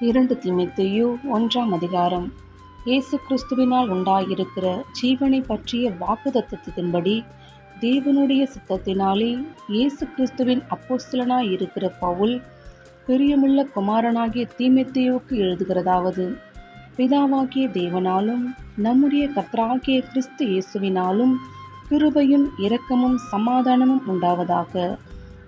இரண்டு தீமைத்தையோ ஒன்றாம் அதிகாரம். இயேசு கிறிஸ்துவினால் உண்டாயிருக்கிற ஜீவனை பற்றிய வாக்குதத்தத்தின்படி தேவனுடைய சித்தத்தினாலே இயேசு கிறிஸ்துவின் அப்போஸ்தலனாய் இருக்கிற பவுல் பிரியமுள்ள குமாரனாகிய தீமெத்தையோவுக்கு எழுதுகிறதாவது பிதாவாகிய தேவனாலும் நம்முடைய கர்த்தராகிய கிறிஸ்து இயேசுவினாலும் கிருபையும் இரக்கமும் சமாதானமும் உண்டாவதாக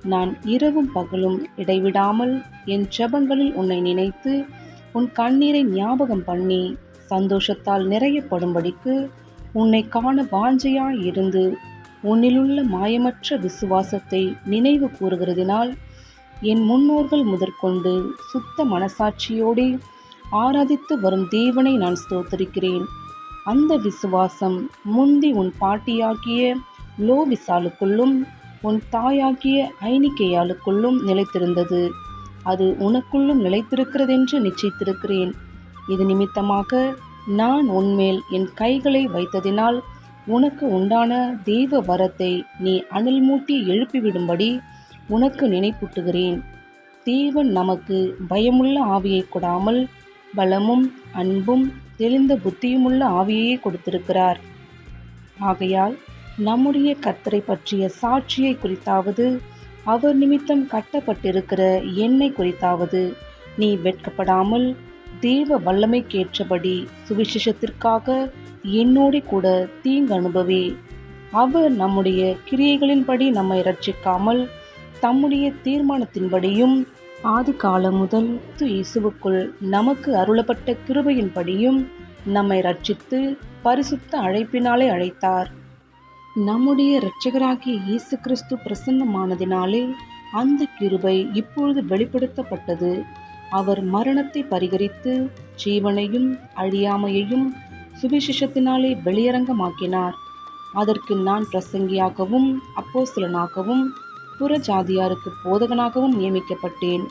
நான் இரவும் பகலும் இடைவிடாமல் என் ஜெபங்களில் உன்னை நினைத்து உன் கண்ணீரை ஞாபகம் பண்ணி சந்தோஷத்தால் நிறையப்படும்படிக்கு உன்னை காண வாஞ்சையாய் இருந்து உன்னிலுள்ள மாயமற்ற விசுவாசத்தை நினைவு கூறுகிறதினால் என் முன்னோர்கள் முதற்கொண்டு சுத்த மனசாட்சியோடு ஆராதித்து வரும் தேவனை நான் ஸ்தோத்தரிக்கிறேன். அந்த விசுவாசம் முந்தி உன் பாட்டியாகிய லோவிசாலுக்குள்ளும் உன் தாயாகிய ஐனிக்கையாளுக்குள்ளும் நிலைத்திருந்தது. அது உனக்குள்ளும் நிலைத்திருக்கிறதென்று நிச்சயித்திருக்கிறேன். இது நிமித்தமாக நான் உன்மேல் என் கைகளை வைத்ததினால் உனக்கு உண்டான தெய்வ வரத்தை நீ அனல் மூட்டி எழுப்பிவிடும்படி உனக்கு நினைப்பூட்டுகிறேன். தேவன் நமக்கு பயமுள்ள ஆவியை கொடாமல் பலமும் அன்பும் தெளிந்த புத்தியுமுள்ள ஆவியையே கொடுத்திருக்கிறார். ஆகையால் நம்முடைய கர்த்தரை பற்றிய சாட்சியை குறித்தாவது அவர் நிமித்தம் கட்டப்பட்டிருக்கிற என்னை குறித்தாவது நீ வெட்கப்படாமல் தேவ வல்லமைக்கேற்றபடி சுவிசேஷத்திற்காக என்னோடு கூட தீங்கு அனுபவி. அவர் நம்முடைய கிரியைகளின்படி நம்மை ரட்சிக்காமல் தம்முடைய தீர்மானத்தின்படியும் ஆதி காலம் முதல் இயேசுவுக்குள் நமக்கு அருளப்பட்ட கிருபையின்படியும் நம்மை ரட்சித்து பரிசுத்த அழைப்பினாலே அழைத்தார். நம்முடைய இரட்சகராகிய இயேசு கிறிஸ்து பிரசன்னமானதினாலே அந்த கிருபை இப்பொழுது வெளிப்படுத்தப்பட்டது. அவர் மரணத்தை பரிகரித்து ஜீவனையும் அழியாமையையும் சுவிசேஷத்தினாலே வெளியரங்கமாக்கினார். அதற்கு நான் பிரசங்கியாகவும் அப்போஸ்தலனாகவும் புறஜாதியாருக்கு போதகனாகவும் நியமிக்கப்பட்டேன்.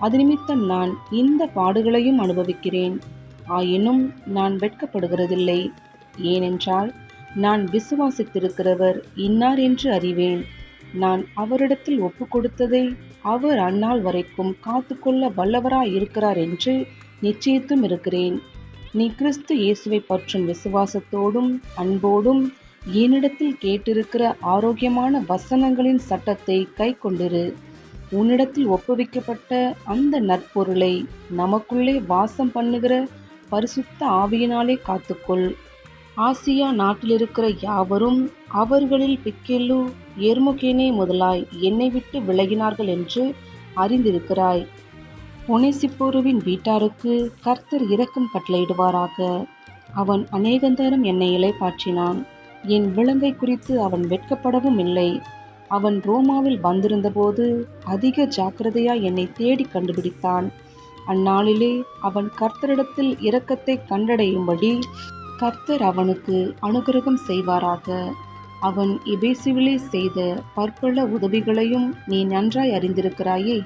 அது நிமித்தம் நான் இந்த பாடுகளையும் அனுபவிக்கிறேன். ஆயினும் நான் வெட்கப்படுகிறதில்லை. ஏனென்றால் நான் விசுவாசித்திருக்கிறவர் இன்னார் என்று அறிவேன். நான் அவரிடத்தில் ஒப்பு கொடுத்ததை அவர் அந்நாள் வரைக்கும் காத்துக்கொள்ள வல்லவராய் இருக்கிறார் என்று நிச்சயித்தும் இருக்கிறேன். நீ கிறிஸ்து இயேசுவை பற்றும் விசுவாசத்தோடும் அன்போடும் என்னிடத்தில் கேட்டிருக்கிற ஆரோக்கியமான வசனங்களின் சட்டத்தை கை கொண்டிரு. உன்னிடத்தில் ஒப்புவிக்கப்பட்ட அந்த நற்பொருளை நமக்குள்ளே வாசம் பண்ணுகிற பரிசுத்த ஆவியினாலே காத்துக்கொள். ஆசியா நாட்டிலிருக்கிற யாவரும் அவர்களில் பிக்கெல்லு எர்முகேனே முதலாய் என்னை விட்டு விலகினார்கள் என்று அறிந்திருக்கிறாய். ஒனேசிப்போருவின் வீட்டாருக்கு கர்த்தர் இரக்கம் கட்டளையிடுவாராக. அவன் அநேகந்தரம் என்னை இலைப்பாற்றினான் என் விலங்கை குறித்து அவன் வெட்கப்படவும் இல்லை. அவன் ரோமாவில் வந்திருந்தபோது அதிக ஜாக்கிரதையாய் என்னை தேடி கண்டுபிடித்தான். அந்நாளிலே அவன் கர்த்தரிடத்தில் இரக்கத்தை கண்டடையும்படி கர்த்தர் அவனுக்கு அனுகிரகம் செய்வாராக. அவன் எபேசுவிலே செய்த பற்பல உதவிகளையும் நீ நன்றாய் அறிந்திருக்கிறாயே.